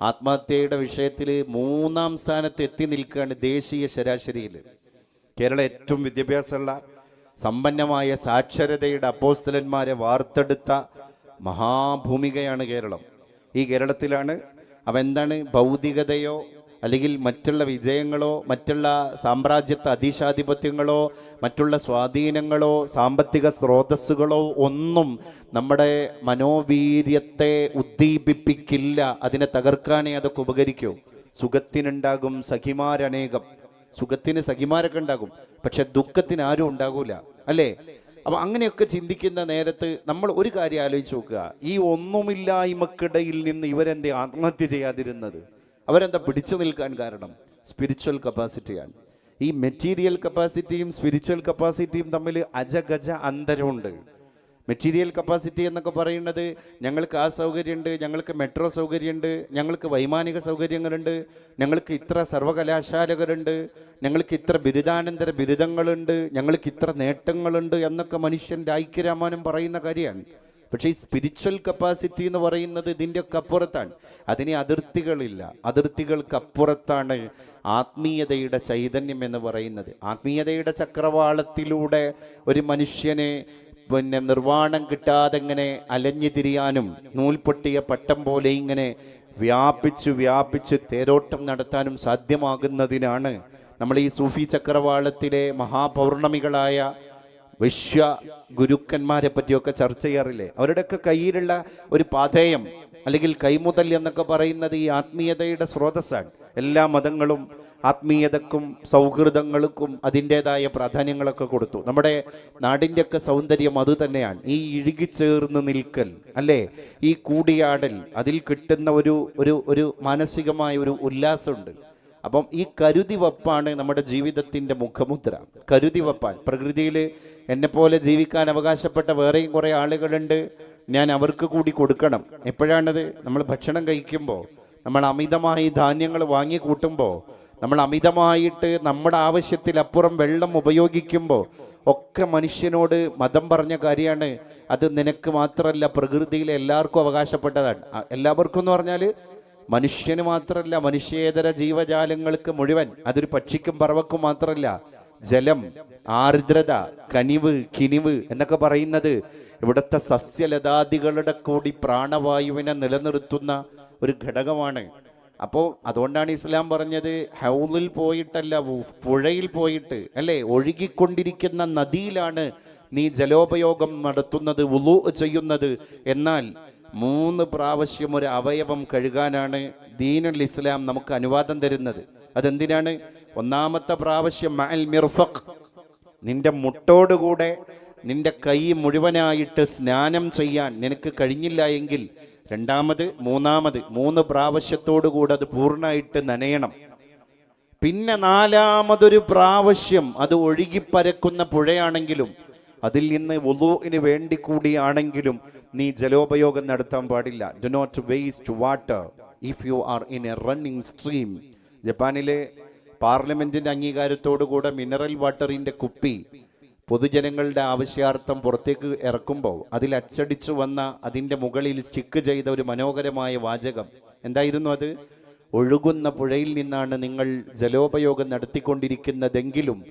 S1: ആത്മഹത്യയുടെ വിഷയത്തിൽ മൂന്നാം സ്ഥാനത്ത് എത്തി നിൽക്കുകയാണ് ദേശീയ ശരാശരിയിൽ. കേരളം ഏറ്റവും വിദ്യാഭ്യാസമുള്ള സമ്പന്നമായ സാക്ഷരതയുടെ അപ്പോസ്തലന്മാരെ വാർത്തെടുത്ത മഹാഭൂമികയാണ് കേരളം. ഈ കേരളത്തിലാണ് അവ എന്താണ് ഭൗതികതയോ അല്ലെങ്കിൽ മറ്റുള്ള വിജയങ്ങളോ മറ്റുള്ള സാമ്രാജ്യത്വ അധീശാധിപത്യങ്ങളോ മറ്റുള്ള സ്വാധീനങ്ങളോ സാമ്പത്തിക സ്രോതസ്സുകളോ ഒന്നും നമ്മുടെ മനോവീര്യത്തെ ഉദ്ദീപിപ്പിക്കില്ല. അതിനെ തകർക്കാനേ അതൊക്കെ ഉപകരിക്കൂ. സുഖത്തിനുണ്ടാകും സഖിമാരനേകം. സുഖത്തിന് സഖിമാരൊക്കെ ഉണ്ടാകും. പക്ഷെ ദുഃഖത്തിന് ആരും ഉണ്ടാകൂല. അല്ലേ? അപ്പൊ അങ്ങനെയൊക്കെ ചിന്തിക്കുന്ന നേരത്ത് നമ്മൾ ഒരു കാര്യം ആലോചിച്ച് നോക്കുക. ഈ ഒന്നുമില്ലായ്മക്കിടയിൽ നിന്ന് ഇവരെന്തേ ആത്മഹത്യ ചെയ്യാതിരുന്നത്? അവരെന്താ പിടിച്ചു നിൽക്കാൻ കാരണം? സ്പിരിച്വൽ കപ്പാസിറ്റിയാണ് ഈ മെറ്റീരിയൽ കപ്പാസിറ്റിയും സ്പിരിച്വൽ കപ്പാസിറ്റിയും തമ്മിൽ അജഗജ അന്തരമുണ്ട്. മെറ്റീരിയൽ കപ്പാസിറ്റി എന്നൊക്കെ പറയുന്നത് ഞങ്ങൾക്ക് ആ സൗകര്യമുണ്ട് ഞങ്ങൾക്ക് മെട്രോ സൗകര്യമുണ്ട് ഞങ്ങൾക്ക് വൈമാനിക സൗകര്യങ്ങളുണ്ട് ഞങ്ങൾക്ക് ഇത്ര സർവകലാശാലകളുണ്ട് ഞങ്ങൾക്ക് ഇത്ര ബിരുദാനന്തര ബിരുദങ്ങളുണ്ട് ഞങ്ങൾക്ക് ഇത്ര നേട്ടങ്ങളുണ്ട് എന്നൊക്കെ മനുഷ്യന്റെ ഐക്യരാമാനം പറയുന്ന കാര്യമാണ്. പക്ഷേ ഈ സ്പിരിച്വൽ കപ്പാസിറ്റി എന്ന് പറയുന്നത് ഇതിന്റെയൊക്കെ അപ്പുറത്താണ്. അതിന് അതിർത്തികളില്ല. അതിർത്തികൾക്കപ്പുറത്താണ് ആത്മീയതയുടെ ചൈതന്യം എന്ന് പറയുന്നത്. ആത്മീയതയുടെ ചക്രവാളത്തിലൂടെ ഒരു മനുഷ്യനെ പിന്നെ നിർവാണം കിട്ടാതെ ഇങ്ങനെ അലഞ്ഞു തിരിയാനും നൂൽപൊട്ടിയ പട്ടം പോലെ ഇങ്ങനെ വ്യാപിച്ചു വ്യാപിച്ച് തേരോട്ടം നടത്താനും സാധ്യമാകുന്നതിനാണ് നമ്മൾ ഈ സൂഫി ചക്രവാളത്തിലെ മഹാപൗർണമികളായ വിശ്വ ഗുരുക്കന്മാരെ പറ്റിയൊക്കെ ചർച്ച ചെയ്യാറില്ലേ? അവരുടെയൊക്കെ കയ്യിലുള്ള ഒരു പാഥേയം അല്ലെങ്കിൽ കൈമുതൽ എന്നൊക്കെ പറയുന്നത് ഈ ആത്മീയതയുടെ സ്രോതസ്സാണ്. എല്ലാ മതങ്ങളും ആത്മീയതക്കും സൗഹൃദങ്ങൾക്കും അതിന്റെതായ പ്രാധാന്യങ്ങളൊക്കെ കൊടുത്തു. നമ്മുടെ നാടിന്റെയൊക്കെ സൗന്ദര്യം അത് തന്നെയാണ്. ഈ ഇഴുകിച്ചേർന്ന് നിൽക്കൽ അല്ലേ? ഈ കൂടിയാടൽ അതിൽ കിട്ടുന്ന ഒരു ഒരു ഒരു മാനസികമായ ഒരു ഉല്ലാസമുണ്ട്. അപ്പം ഈ കരുതി വപ്പാണ് നമ്മുടെ ജീവിതത്തിന്റെ മുഖമുദ്ര. കരുതി വപ്പാൻ. പ്രകൃതിയിൽ എന്നെപ്പോലെ ജീവിക്കാൻ അവകാശപ്പെട്ട വേറെയും കുറേ ആളുകളുണ്ട്. ഞാൻ അവർക്ക് കൂടി കൊടുക്കണം. എപ്പോഴാണത്? നമ്മൾ ഭക്ഷണം കഴിക്കുമ്പോൾ നമ്മൾ അമിതമായി ധാന്യങ്ങൾ വാങ്ങി കൂട്ടുമ്പോൾ നമ്മൾ അമിതമായിട്ട് നമ്മുടെ ആവശ്യത്തിൽ അപ്പുറം വെള്ളം ഉപയോഗിക്കുമ്പോൾ ഒക്കെ മനുഷ്യനോട് മതം പറഞ്ഞ കാര്യമാണ്. അത് നിനക്ക് മാത്രമല്ല പ്രകൃതിയിലെ എല്ലാവർക്കും അവകാശപ്പെട്ടതാണ്. എല്ലാവർക്കും എന്ന് പറഞ്ഞാൽ മനുഷ്യന് മാത്രമല്ല മനുഷ്യേതര ജീവജാലങ്ങൾക്ക് മുഴുവൻ. അതൊരു പക്ഷിക്കും പറവക്കും മാത്രമല്ല ജലം ആർദ്രത കനിവ് കിനിവ് എന്നൊക്കെ പറയുന്നത് ഇവിടുത്തെ സസ്യലതാദികളുടെ കൂടി പ്രാണവായുവിനെ നിലനിർത്തുന്ന ഒരു ഘടകമാണ്. അപ്പോൾ അതുകൊണ്ടാണ് ഇസ്ലാം പറഞ്ഞത് ഹൗലിൽ പോയിട്ടല്ല പുഴയിൽ പോയിട്ട് അല്ലേ? ഒഴുകിക്കൊണ്ടിരിക്കുന്ന നദിയിലാണ് നീ ജലോപയോഗം നടത്തുന്നത് ഉളു ചെയ്യുന്നത്. എന്നാൽ മൂന്ന് പ്രാവശ്യം ഒരു അവയവം കഴുകാനാണ് ദീനുൽ ഇസ്ലാം നമുക്ക് അനുവാദം തരുന്നത്. അതെന്തിനാണ്? ഒന്നാമത്തെ പ്രാവശ്യം മഅൽ മിർഫഖ്. നിന്റെ മുട്ടോടുകൂടെ നിന്റെ കൈ മുഴുവനായിട്ട് സ്നാനം ചെയ്യാൻ നിനക്ക് കഴിഞ്ഞില്ല എങ്കിൽ രണ്ടാമത് മൂന്നാമത് മൂന്ന് പ്രാവശ്യത്തോടുകൂടെ അത് പൂർണമായിട്ട് നനയണം. പിന്നെ നാലാമതൊരു പ്രാവശ്യം അത് ഒഴുകിപ്പരക്കുന്ന പുഴയാണെങ്കിലും അതിൽ നിന്ന് വുളുവിന് വേണ്ടി കൂടിയാണെങ്കിലും നീ ജലോപയോഗം നടത്താൻ പാടില്ല. Do not waste water if you are in a running stream ജപ്പാനിലെ പാർലമെന്റിന്റെ അംഗീകാരത്തോടുകൂടെ മിനറൽ വാട്ടറിന്റെ കുപ്പി പൊതുജനങ്ങളുടെ ആവശ്യാർത്ഥം പുറത്തേക്ക് ഇറക്കുമ്പോൾ അതിൽ അച്ചടിച്ചു വന്ന അതിന്റെ മുകളിൽ സ്റ്റിക്ക് ചെയ്ത ഒരു മനോഹരമായ വാചകം. എന്തായിരുന്നു അത്? ഒഴുകുന്ന പുഴയിൽ നിന്നാണ് നിങ്ങൾ ജലോപയോഗം നടത്തിക്കൊണ്ടിരിക്കുന്നതെങ്കിലും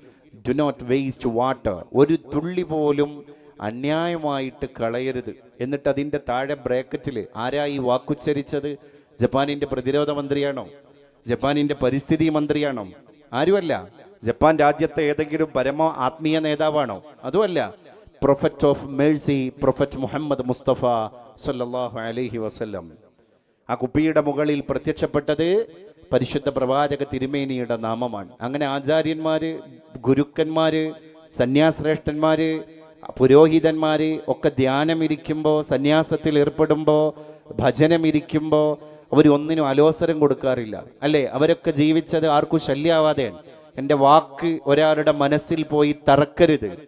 S1: ഡു നോട്ട് വേസ്റ്റ് വാട്ടർ ഒരു തുള്ളി പോലും അന്യായമായിട്ട് കളയരുത്. എന്നിട്ട് അതിന്റെ താഴെ ബ്രാക്കറ്റിൽ ആരാ ഈ വാക്കുച്ചരിച്ചത്? ജപ്പാനിന്റെ പ്രതിരോധ മന്ത്രിയാണോ? ജപ്പാനിന്റെ പരിസ്ഥിതി മന്ത്രിയാണോ? ആരുമല്ല. ജപ്പാൻ രാജ്യത്തെ ഏതെങ്കിലും പരമ ആത്മീയ നേതാവാണോ? അതുമല്ല. Prophet of mercy prophet Muhammad Mustafa സല്ലല്ലാഹു അലഹി വസല്ലം ആ കുപ്പിയുടെ മുകളിൽ പ്രത്യക്ഷപ്പെട്ടത് പരിശുദ്ധ പ്രവാചക തിരുമേനിയുടെ നാമമാണ്. അങ്ങനെ ആചാര്യന്മാര് ഗുരുക്കന്മാര് സന്യാശ്രേഷ്ഠന്മാര് പുരോഹിതന്മാര് ഒക്കെ ധ്യാനമിരിക്കുമ്പോൾ സന്യാസത്തിൽ ഏർപ്പെടുമ്പോൾ ഭജനമിരിക്കുമ്പോൾ അവർ ഒന്നിനും അലോസരം കൊടുക്കാറില്ല. അല്ലേ? അവരൊക്കെ ജീവിച്ചത് ആർക്കും ശല്യാവാതെയാണ്. എന്റെ വാക്ക് ഒരാളുടെ മനസ്സിൽ പോയി തറക്കരുത്.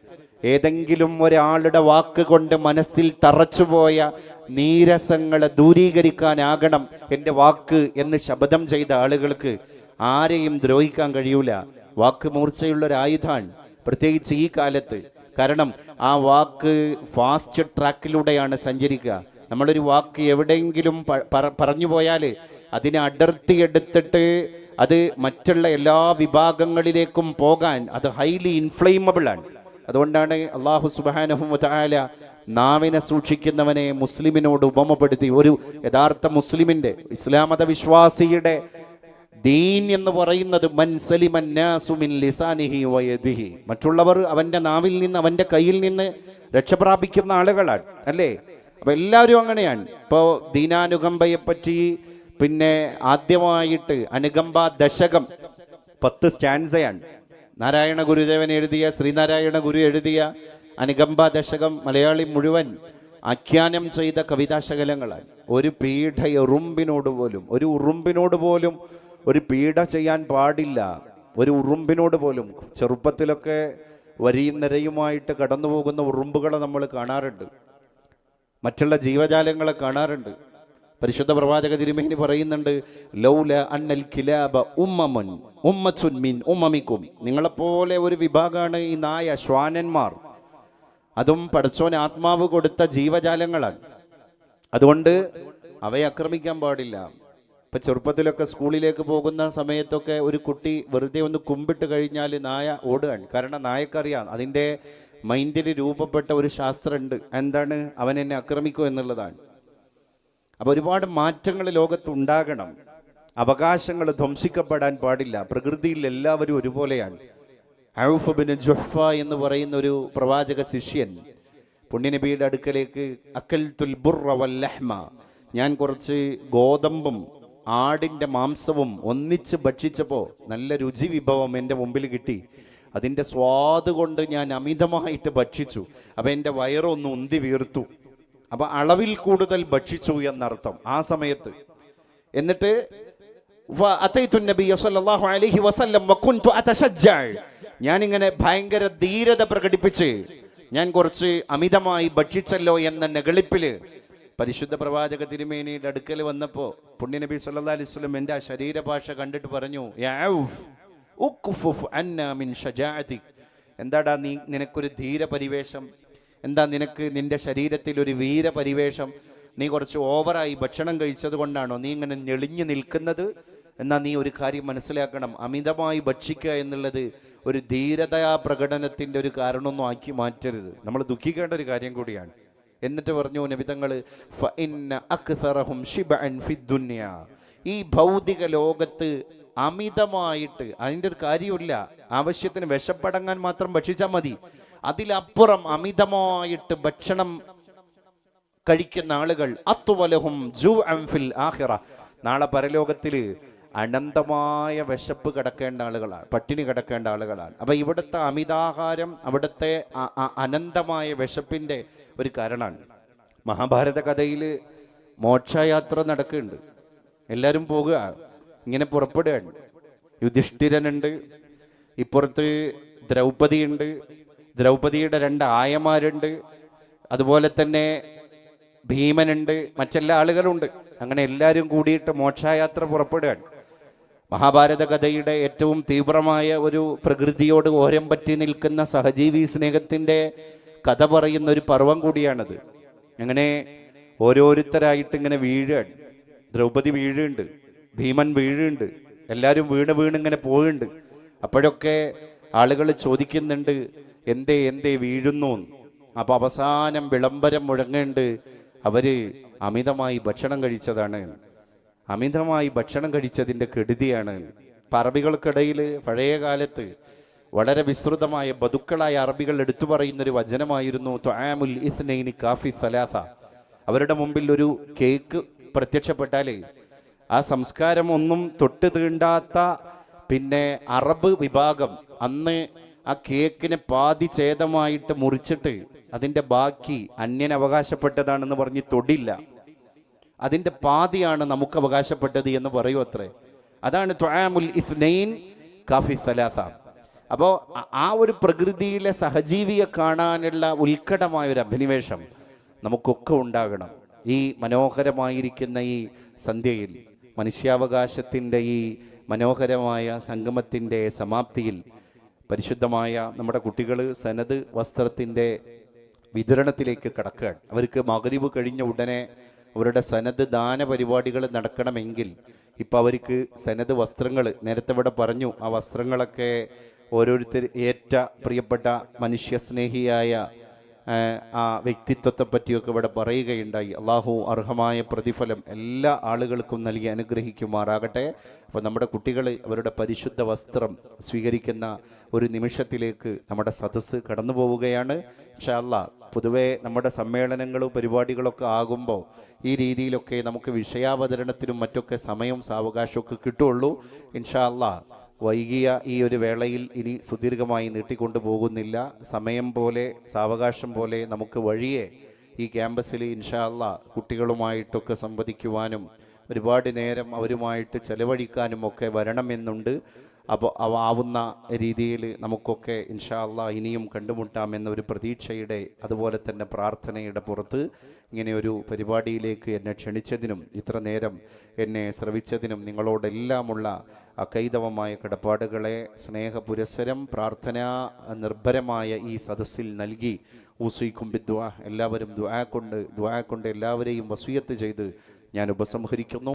S1: ഏതെങ്കിലും ഒരാളുടെ വാക്ക് കൊണ്ട് മനസ്സിൽ തറച്ചുപോയ നീരസങ്ങളെ ദൂരീകരിക്കാനാകണം എന്റെ വാക്ക് എന്ന് ശപഥം ചെയ്ത ആളുകൾക്ക് ആരെയും ദ്രോഹിക്കാൻ കഴിയൂല. വാക്ക് മൂർച്ചയുള്ള ഒരു ആയുധാണ് പ്രത്യേകിച്ച് ഈ കാലത്ത്. കാരണം ആ വാക്ക് ഫാസ്റ്റ് ട്രാക്കിലൂടെയാണ് സഞ്ചരിക്കുക. നമ്മളൊരു വാക്ക് എവിടെയെങ്കിലും പറഞ്ഞു പോയാൽ അതിനെ അടർത്തി എടുത്തിട്ട് അത് മറ്റുള്ള എല്ലാ വിഭാഗങ്ങളിലേക്കും പോകാൻ അത് ഹൈലി ഇൻഫ്ലെയിമബിൾ ആണ്. അതുകൊണ്ടാണ് അള്ളാഹു സുബാനഹും നാവിനെ സൂക്ഷിക്കുന്നവനെ മുസ്ലിമിനോട് ഉപമപ്പെടുത്തി. ഒരു യഥാർത്ഥ മുസ്ലിമിന്റെ ഇസ്ലാമത വിശ്വാസിയുടെ ദീൻ എന്ന് പറയുന്നത് മറ്റുള്ളവർ അവന്റെ നാവിൽ നിന്ന് അവന്റെ കയ്യിൽ നിന്ന് രക്ഷപ്രാപിക്കുന്ന ആളുകളാണ് അല്ലേ? അപ്പൊ എല്ലാവരും അങ്ങനെയാണ്. ഇപ്പോൾ ദീനാനുകമ്പയെപ്പറ്റി പിന്നെ ആദ്യമായിട്ട് അനുകമ്പ ദശകം പത്ത് സ്റ്റാൻസയാണ്. നാരായണ ഗുരുദേവൻ എഴുതിയ ശ്രീനാരായണ ഗുരു എഴുതിയ അനുകമ്പ ദശകം മലയാളി മുഴുവൻ ആഖ്യാനം ചെയ്ത കവിതാശകലങ്ങളാണ്. ഒരു പീഠ ഉറുമ്പിനോട് പോലും ഒരു ഉറുമ്പിനോട് പോലും ഒരു പീഡ ചെയ്യാൻ പാടില്ല. ഒരു ഉറുമ്പിനോട് പോലും. ചെറുപ്പത്തിലൊക്കെ വരിയും നിരയുമായിട്ട് കടന്നു പോകുന്ന ഉറുമ്പുകളെ നമ്മൾ കാണാറുണ്ട്. മറ്റുള്ള ജീവജാലങ്ങളെ കാണാറുണ്ട്. പരിശുദ്ധ പ്രവാചക തിരുമേനി പറയുന്നുണ്ട് ലൗല അന്നൽ കിലാബ ഉമ്മമുൻ ഉമ്മച്ചുൻ മിൻ ഉമ്മമിക്കും. നിങ്ങളെപ്പോലെ ഒരു വിഭാഗമാണ് ഈ നായ ശ്വാനന്മാർ. അതും പടച്ചോൻ ആത്മാവ് കൊടുത്ത ജീവജാലങ്ങളാണ്. അതുകൊണ്ട് അവയെ ആക്രമിക്കാൻ പാടില്ല. ഇപ്പൊ ചെറുപ്പത്തിലൊക്കെ സ്കൂളിലേക്ക് പോകുന്ന സമയത്തൊക്കെ ഒരു കുട്ടി വെറുതെ ഒന്ന് കുമ്പിട്ട് കഴിഞ്ഞാൽ നായ ഓടുകയാണ്. കാരണം നായക്കറിയാം അതിന്റെ മൈൻഡിൽ രൂപപ്പെട്ട ഒരു ശാസ്ത്രമുണ്ട് എന്താണ്? അവൻ എന്നെ ആക്രമിക്കുക എന്നുള്ളതാണ്. അപ്പോൾ ഒരുപാട് മാറ്റങ്ങൾ ലോകത്ത് ഉണ്ടാകണം അവകാശങ്ങൾ ധ്വംസിക്കപ്പെടാൻ പാടില്ല. പ്രകൃതിയിൽ എല്ലാവരും ഒരുപോലെയാണ്. ഔഫ് ബിൻ എന്ന് പറയുന്ന ഒരു പ്രവാചക ശിഷ്യൻ പുണ്യനബിയുടെ അടുക്കലേക്ക് അക്കൽ തുൽബുറവല്ലഹ്മ ഞാൻ കുറച്ച് ഗോതമ്പും ആടിന്റെ മാംസവും ഒന്നിച്ച് ഭക്ഷിച്ചപ്പോൾ നല്ല രുചി വിഭവം എന്റെ മുമ്പിൽ കിട്ടി. അതിന്റെ സ്വാദ് കൊണ്ട് ഞാൻ അമിതമായിട്ട് ഭക്ഷിച്ചു. അപ്പം എന്റെ വയറൊന്ന് ഉന്തി വീർത്തു. അപ്പം അളവിൽ കൂടുതൽ ഭക്ഷിച്ചു എന്നർത്ഥം ആ സമയത്ത്. എന്നിട്ട് ഞാനിങ്ങനെ ഭയങ്കര ധീരത പ്രകടിപ്പിച്ച് ഞാൻ കുറച്ച് അമിതമായി ഭക്ഷിച്ചല്ലോ എന്ന നെകളിപ്പിൽ പരിശുദ്ധ പ്രവാചക തിരുമേനിയുടെ അടുക്കൽ വന്നപ്പോൾ പുണ്യനബി സല്ലാ അലൈഹി എന്റെ എന്റെ ആ ശരീരഭാഷ കണ്ടിട്ട് പറഞ്ഞു എന്താടാ നീ നിനക്കൊരു ധീരപരിവേഷം? എന്താ നിനക്ക് നിന്റെ ശരീരത്തിൽ ഒരു വീരപരിവേഷം? നീ കുറച്ച് ഓവറായി ഭക്ഷണം കഴിച്ചത് കൊണ്ടാണോ നീ ഇങ്ങനെ ഞെളിഞ്ഞു നിൽക്കുന്നത്? എന്നാ നീ ഒരു കാര്യം മനസ്സിലാക്കണം. അമിതമായി ഭക്ഷിക്കുക എന്നുള്ളത് ഒരു ധീരതാ പ്രകടനത്തിന്റെ ഒരു കാരണമൊന്നും ആക്കി മാറ്റരുത്. നമ്മൾ ദുഃഖിക്കേണ്ട ഒരു കാര്യം കൂടിയാണ്. എന്നിട്ട് പറഞ്ഞു നബിതങ്ങൾ ഈ ഭൗതിക ലോകത്ത് അമിതമായിട്ട് അതിന്റെ ഒരു കാര്യമില്ല ആവശ്യത്തിന് വിശപ്പടങ്ങാൻ മാത്രം ഭക്ഷിച്ചാൽ മതി. അതിലപ്പുറം അമിതമായിട്ട് ഭക്ഷണം കഴിക്കുന്ന ആളുകൾ അത്തുവലഹും ജു ഫിൽ ആഹിറ നാളെ പരലോകത്തിൽ അനന്തമായ വിശപ്പ് കിടക്കേണ്ട ആളുകളാണ് പട്ടിണി കിടക്കേണ്ട ആളുകളാണ്. അപ്പൊ ഇവിടുത്തെ അമിതാഹാരം അവിടുത്തെ അനന്തമായ വിശപ്പിന്റെ ഒരു കാരണമാണ് മഹാഭാരത കഥയിൽ മോക്ഷയാത്ര നടക്കുന്നുണ്ട്. എല്ലാവരും പോകുക ഇങ്ങനെ പുറപ്പെടുകയാണ്. യുധിഷ്ഠിരനുണ്ട് ഇപ്പുറത്ത് ദ്രൗപതിയുണ്ട് ദ്രൗപതിയുടെ രണ്ട് ആയമാരുണ്ട് അതുപോലെ തന്നെ ഭീമനുണ്ട് മറ്റെല്ലാ ആളുകളുണ്ട്. അങ്ങനെ എല്ലാവരും കൂടിയിട്ട് മോക്ഷയാത്ര പുറപ്പെടുകയാണ്. മഹാഭാരത കഥയുടെ ഏറ്റവും തീവ്രമായ ഒരു പ്രകൃതിയോട് ഓരം പറ്റി നിൽക്കുന്ന സഹജീവി സ്നേഹത്തിന്റെ കഥ പറയുന്ന ഒരു പർവം കൂടിയാണത്. അങ്ങനെ ഓരോരുത്തരായിട്ട് ഇങ്ങനെ വീഴുകയാണ്. ദ്രൗപദി വീഴുണ്ട് ഭീമൻ വീഴുണ്ട് എല്ലാവരും വീണ് വീണ് ഇങ്ങനെ പോവുന്നുണ്ട്. അപ്പോഴൊക്കെ ആളുകൾ ചോദിക്കുന്നുണ്ട് എന്തേ എന്തേ വീഴുന്നു? എന്ന്. അപ്പൊ അവസാനം വിളംബരം മുഴങ്ങേണ്ട് അവർ അമിതമായി ഭക്ഷണം കഴിച്ചതാണ്. അമിതമായി ഭക്ഷണം കഴിച്ചതിന്റെ കെടുതിയാണ്. അറബികൾക്കിടയിൽ പഴയ കാലത്ത് വളരെ വിസ്തൃതമായ ബതുക്കളായ അറബികൾ എടുത്തു പറയുന്നൊരു വചനമായിരുന്നു ത്വാമുൽ ഇസ്നൈനി കാഫി സലാസ. അവരുടെ മുമ്പിൽ ഒരു കേക്ക് പ്രത്യക്ഷപ്പെട്ടാലേ ആ സംസ്കാരം ഒന്നും തൊട്ട് തീണ്ടാത്ത പിന്നെ അറബ് വിഭാഗം അന്ന് ആ കേക്കിനെ പാതി ഛേദമായിട്ട് മുറിച്ചിട്ട് അതിന്റെ ബാക്കി അന്യൻ അവകാശപ്പെട്ടതാണെന്ന് പറഞ്ഞ് തൊടില്ല. അതിന്റെ പാതിയാണ് നമുക്ക് അവകാശപ്പെട്ടത് എന്ന് പറയൂ അത്രേ. അതാണ് ത്വആമുൽ ഇസ്നൈൻ കാഫി സലാസ. അപ്പോൾ ആ ഒരു പ്രകൃതിയിലെ സഹജീവിയെ കാണാനുള്ള ഉത്കടമായ ഒരു അഭിനിവേശം നമുക്കൊക്കെ ഉണ്ടാകണം. ഈ മനോഹരമായിരിക്കുന്ന ഈ സന്ധ്യയിൽ. മനുഷ്യാവകാശത്തിന്റെ ഈ മനോഹരമായ സംഗമത്തിന്റെ സമാപ്തിയിൽ പരിശുദ്ധമായ നമ്മുടെ കുട്ടികൾ സനത് വസ്ത്രത്തിന്റെ വിതരണത്തിലേക്ക് കടക്കുകയാണ്. അവർക്ക് മകരിവ് കഴിഞ്ഞ ഉടനെ അവരുടെ സനത് ദാന പരിപാടികൾ നടക്കണമെങ്കിൽ ഇപ്പം അവർക്ക് സനത് വസ്ത്രങ്ങൾ നേരത്തെ ഇവിടെ പറഞ്ഞു ആ വസ്ത്രങ്ങളൊക്കെ ഓരോരുത്തർ ഏറ്റ പ്രിയപ്പെട്ട മനുഷ്യസ്നേഹിയായ ആ, വ്യക്തിത്വത്തെ പറ്റിയൊക്കെ ഇവിടെ പറയുകയുണ്ടായി. അള്ളാഹു അർഹമായ പ്രതിഫലം എല്ലാ ആളുകൾക്കും നൽകി അനുഗ്രഹിക്കുമാറാകട്ടെ. അപ്പോൾ നമ്മുടെ കുട്ടികൾ അവരുടെ പരിശുദ്ധ വസ്ത്രം സ്വീകരിക്കുന്ന ഒരു നിമിഷത്തിലേക്ക് നമ്മുടെ സദസ്സ് കടന്നു പോവുകയാണ്. ഇൻഷാല്ല പൊതുവേ നമ്മുടെ സമ്മേളനങ്ങളും പരിപാടികളൊക്കെ ആകുമ്പോൾ ഈ രീതിയിലൊക്കെ നമുക്ക് വിഷയാവതരണത്തിനും മറ്റൊക്കെ സമയവും സാവകാശമൊക്കെ കിട്ടുള്ളൂ ഇൻഷാല്ല വൈകിയ ഈ ഒരു വേളയിൽ ഇനി സുദീർഘമായി നീട്ടിക്കൊണ്ടു പോകുന്നില്ല സമയം പോലെ സാവകാശം പോലെ നമുക്ക് വഴിയെ ഈ ക്യാമ്പസിൽ ഇൻഷാല്ല കുട്ടികളുമായിട്ടൊക്കെ സംവദിക്കുവാനും ഒരുപാട് നേരം അവരുമായിട്ട് ചെലവഴിക്കാനും ഒക്കെ വരണമെന്നുണ്ട്. അപ്പോൾ ആവുന്ന രീതിയിൽ നമുക്കൊക്കെ ഇൻഷാല്ല ഇനിയും കണ്ടുമുട്ടാമെന്നൊരു പ്രതീക്ഷയുടെ അതുപോലെ തന്നെ പ്രാർത്ഥനയുടെ പുറത്ത് ഇങ്ങനെയൊരു പരിപാടിയിലേക്ക് എന്നെ ക്ഷണിച്ചതിനും ഇത്ര നേരം എന്നെ ശ്രവിച്ചതിനും നിങ്ങളോടെല്ലാമുള്ള അകൈതവമായ കടപ്പാടുകളെ സ്നേഹപുരസരം പ്രാർത്ഥനാ നിർഭരമായ ഈ സദസ്സിൽ നൽകി ഊസൈക്കും ബിദ്വാ എല്ലാവരും ദ്വാ കൊണ്ട് ദ്വാ കൊണ്ട് എല്ലാവരെയും വസൂയത്ത് ചെയ്ത് ഞാൻ ഉപസംഹരിക്കുന്നു.